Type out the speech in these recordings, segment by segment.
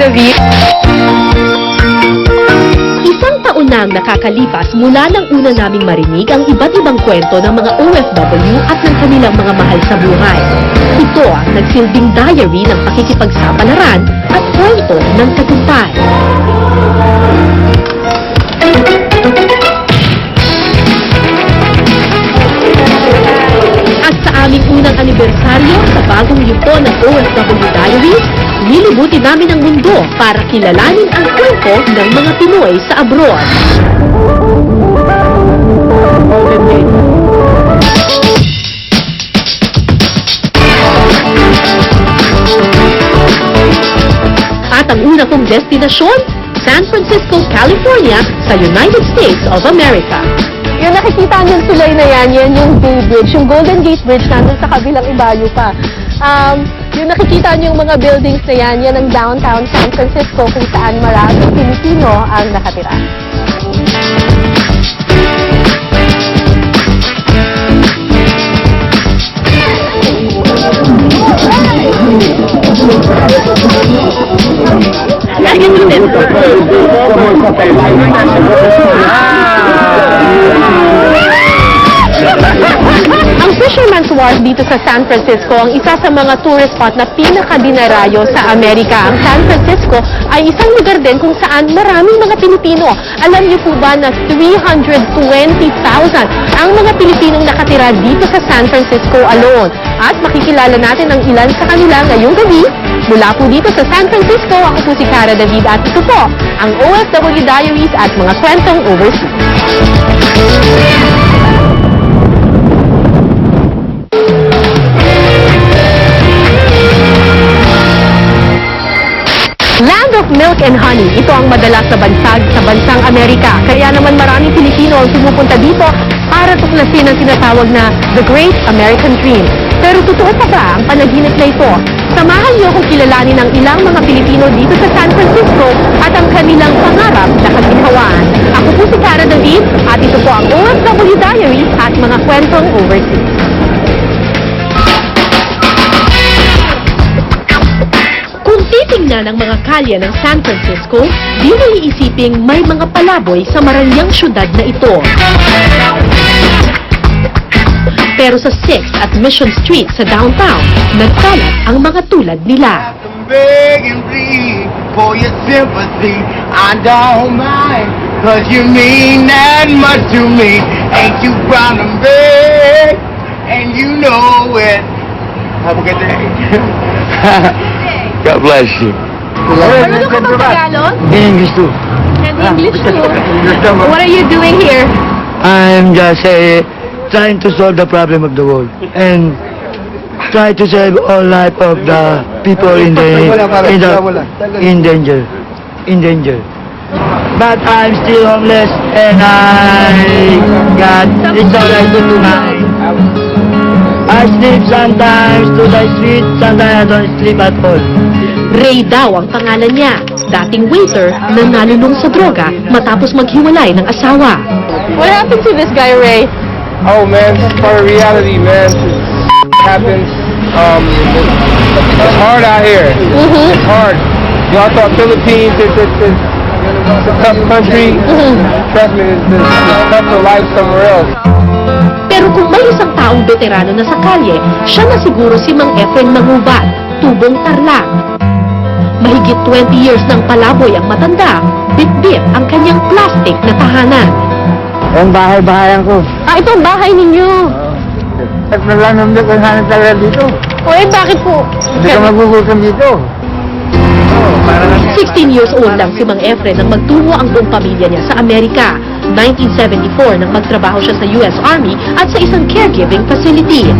David. Isang taon na ang nakakalipas mula nang una naming marinig ang iba't ibang kwento ng mga OFW at ng kanilang mga mahal sa buhay. Ito ang nagsilbing diary ng pakikipagsapalaran at kwento ng tagumpay. At sa aming unang anibersaryo sa bagong yugto ng OFW Diaries, nilibuti namin ang mundo para kilalanin ang kwento ng mga Pinoy sa abroad. At ang una kong destinasyon, San Francisco, California sa United States of America. Yung nakikita niyong tulay na yan, yan yung Bay Bridge. Yung Golden Gate Bridge nandun sa kabilang ibayo pa. Um, yung nakikita niyong mga buildings na yan, yan ang downtown San Francisco kung saan maraming Pilipino ang nakatira. Ang Fisherman's Wharf dito sa San Francisco ang isa sa mga tourist spot na pinakadinarayo sa Amerika. Ang San Francisco ay isang lugar din kung saan maraming mga Pilipino. Alam niyo po ba na 320,000 ang mga Pilipinong nakatira dito sa San Francisco alone. At makikilala natin ang ilan sa kanila ngayong gabi. Mula po dito sa San Francisco, ako po si Cara David at ito po ang OFW Diaries at mga kwentong overseas. Of Milk and Honey. Ito ang madalas na bansag sa bansang Amerika. Kaya naman maraming Pilipino ang pumupunta dito para tuklasin ang tinatawag na The Great American Dream. Pero totoo pa ba ang panaginip na ito? Samahan niyo kung kilalanin ang ilang mga Pilipino dito sa San Francisco at ang kanilang pangarap na kaginhawaan. Ako po si Cara David at ito po ang OFW Diaries at mga kwentong overseas. Titingnan ang mga kalye ng San Francisco, di mo iisiping may mga palaboy sa maranyang syudad na ito. Pero sa 6th at Mission Street sa downtown, nagkalat ang mga tulad nila. for your sympathy. I don't mind, cause you mean that much to me. Ain't you proud and big, and you know it. Have a good day. God bless you. Marunong ka bang Tagalog? English too. And English too. What are you doing here? I'm just uh, trying to solve the problem of the world and try to save all life of the people in the in the in danger in danger. But I'm still homeless and I got it's all I do tonight. I sleep sometimes to the street, sometimes I don't sleep at all. Ray daw ang pangalan niya, dating waiter na nalulong sa droga matapos maghiwalay ng asawa. What happened to this guy, Ray? Oh man, it's part of reality, man. It happens. Um, it's hard out here. It's hard. Y'all thought Philippines is it's, it's, it's a tough country. Trust me, it's, it's, it's tougher life somewhere else. Pero kung may isang taong veterano na sa kalye, siya na siguro si Mang Efren Mangubat, tubong tarlac. Mahigit 20 years ng palaboy ang matanda, bit-bit ang kanyang plastic na tahanan. Ang bahay-bahayan ko. Ah, ito ang bahay ninyo. At nalanamdok ang hanap talaga dito. O eh, bakit po? Hindi ka magugutom dito. Oh, para 16 years old lang si Mang Efren nang magtungo ang buong pamilya niya sa Amerika. 1974 nang magtrabaho siya sa US Army at sa isang caregiving facility.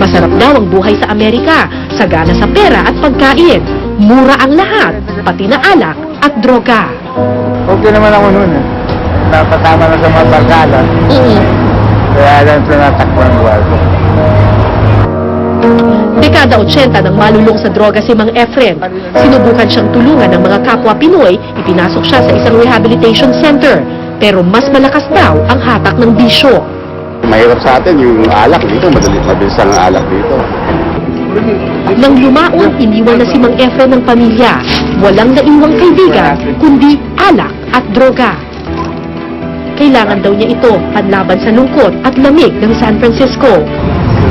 Masarap daw ang buhay sa Amerika, sagana sa pera at pagkain. Mura ang lahat, pati na alak at droga. Okay naman ako noon eh. Napatama na sa mga barkada. Kaya lang tinatakpan ko. Dekada 80 nang malulong sa droga si Mang Efren. Sinubukan siyang tulungan ng mga kapwa Pinoy, ipinasok siya sa isang rehabilitation center. Pero mas malakas daw ang hatak ng bisyo. Mahirap sa atin yung alak dito, madali, mabilis ang alak dito. Nang lumaon, iniwan na si Mang Efren ng pamilya. Walang naiwang kaibigan, kundi alak at droga. Kailangan daw niya ito panlaban sa lungkot at lamig ng San Francisco.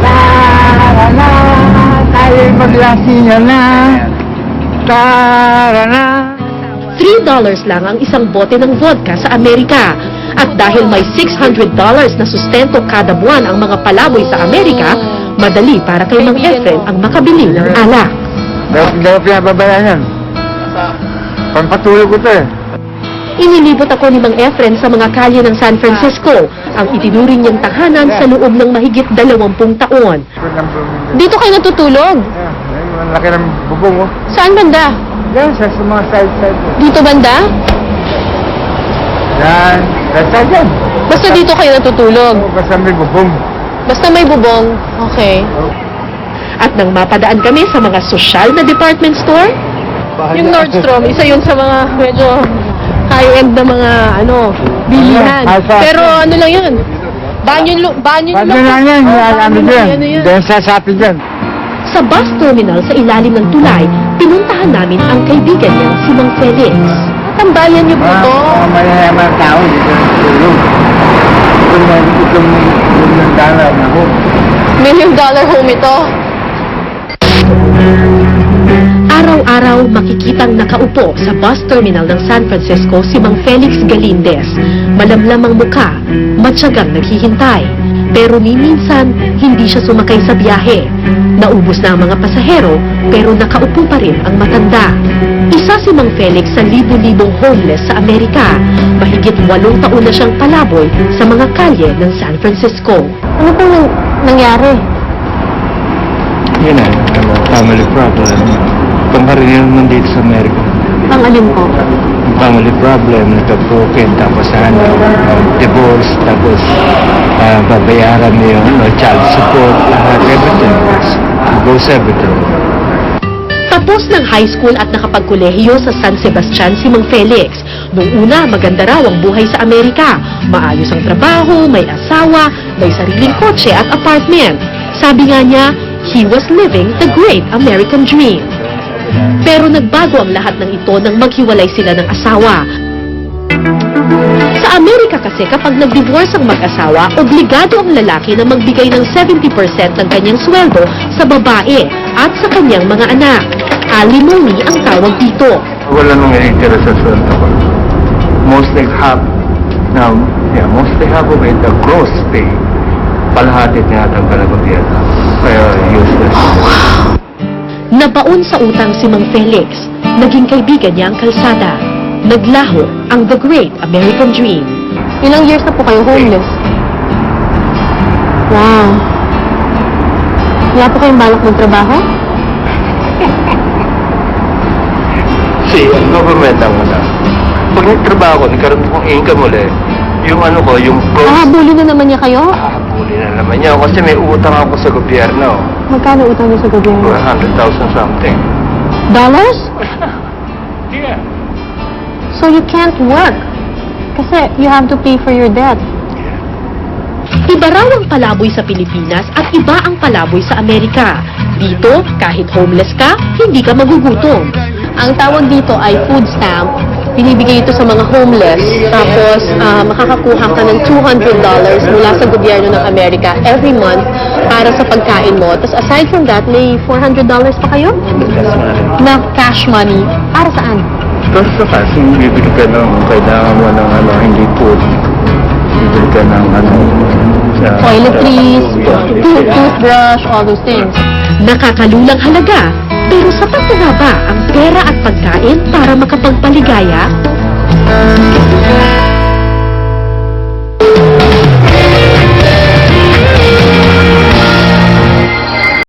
Tara na, tayo maglasingan na. Tara na. $3 lang ang isang bote ng vodka sa Amerika. At dahil may $600 na sustento kada buwan ang mga palaboy sa Amerika, madali para kay Mang Efren ang makabili ng alak. Dapat dapat pinababayaan yan. Pampatulog ko to eh. Inilibot ako ni Mang Efren sa mga kalye ng San Francisco, ang itinuring niyang tahanan sa loob ng mahigit dalawampung taon. Dito kayo natutulog? Ang laki ng bubong oh. Saan banda? Yan, sa mga side-side. Dito banda? Yan, side yan. Basta dito kayo natutulog. Basta may bubong. Basta may bubong. Okay. At nang mapadaan kami sa mga sosyal na department store, Yung Nordstrom, isa yun sa mga medyo high-end na mga ano, bilihan. Pero ano lang yun? Banyo, lu- banyo Ba't lang. lang yan? Oh, ano banyo lang, ano? Dahil sa sapi dyan. sa bus terminal sa ilalim ng tulay, pinuntahan namin ang kaibigan niya, si Mang Felix. Tambayan niyo po Mga to. mga mayayaman tao, dito na tulog. Itong, itong, yung dollar na ho. Million dollar home ito. Araw-araw makikitang nakaupo sa bus terminal ng San Francisco si Mang Felix Galindez. Malamlam ang muka, matyagang naghihintay. Pero ni minsan, hindi siya sumakay sa biyahe. Naubos na ang mga pasahero, pero nakaupo pa rin ang matanda. Isa si Mang Felix sa libo-libong homeless sa Amerika. Mahigit walong taon na siyang palaboy sa mga kalye ng San Francisco. Ano pong nang- nangyari? Yun na, ano, family problem. Pangkaraniwan naman dito sa Amerika. Ang alin po? Family problem, nagka-broken, tapos ano, divorce, tapos ah, babayaran mo yung ano, child support, lahat, everything. Goes everything. Tapos ng high school at nakapagkolehiyo sa San Sebastian si Mang Felix. Noong una, maganda raw ang buhay sa Amerika. Maayos ang trabaho, may asawa, may sariling kotse at apartment. Sabi nga niya, he was living the great American dream. Pero nagbago ang lahat ng ito nang maghiwalay sila ng asawa. Sa Amerika kasi kapag nag-divorce ang mag-asawa, obligado ang lalaki na magbigay ng 70% ng kanyang sweldo sa babae at sa kanyang mga anak. Alimony ang tawag dito. Wala nang initira sa sweldo ko. Mostly half, na, yeah, mostly half of it, the gross pay, palahati tinatanggal ng gobyerno. Kaya useless. Nabaon sa utang si Mang Felix. Naging kaibigan niya ang kalsada. Naglaho ang The Great American Dream. Ilang years na po kayo homeless? Wow. Wala po kayong balak magtrabaho? Si ang government ang una. Pag nagtrabaho ko, nagkaroon akong income ulit, yung ano ko, yung Ah, bully na naman niya kayo? hahabulin na naman niya ako kasi may utang ako sa gobyerno. Magkano utang niyo sa gobyerno? 400,000 something. Dollars? Yeah. So you can't work. Kasi you have to pay for your debt. Iba raw ang palaboy sa Pilipinas at iba ang palaboy sa Amerika. Dito, kahit homeless ka, hindi ka magugutom. Ang tawag dito ay food stamp. Binibigay ito sa mga homeless. Tapos, ah, makakakuha ka ng $200 mula sa gobyerno ng Amerika every month para sa pagkain mo. Tapos aside from that, may $400 pa kayo na cash money. Para saan? Tapos sa kasi, bibili ka ng kailangan mo ng ano, hindi food. Bibili ka ng ano, sa... Toiletries, tooth- toothbrush, all those things. Nakakalulang halaga, pero sapat na nga ba ang pera at pagkain para makapagpaligaya?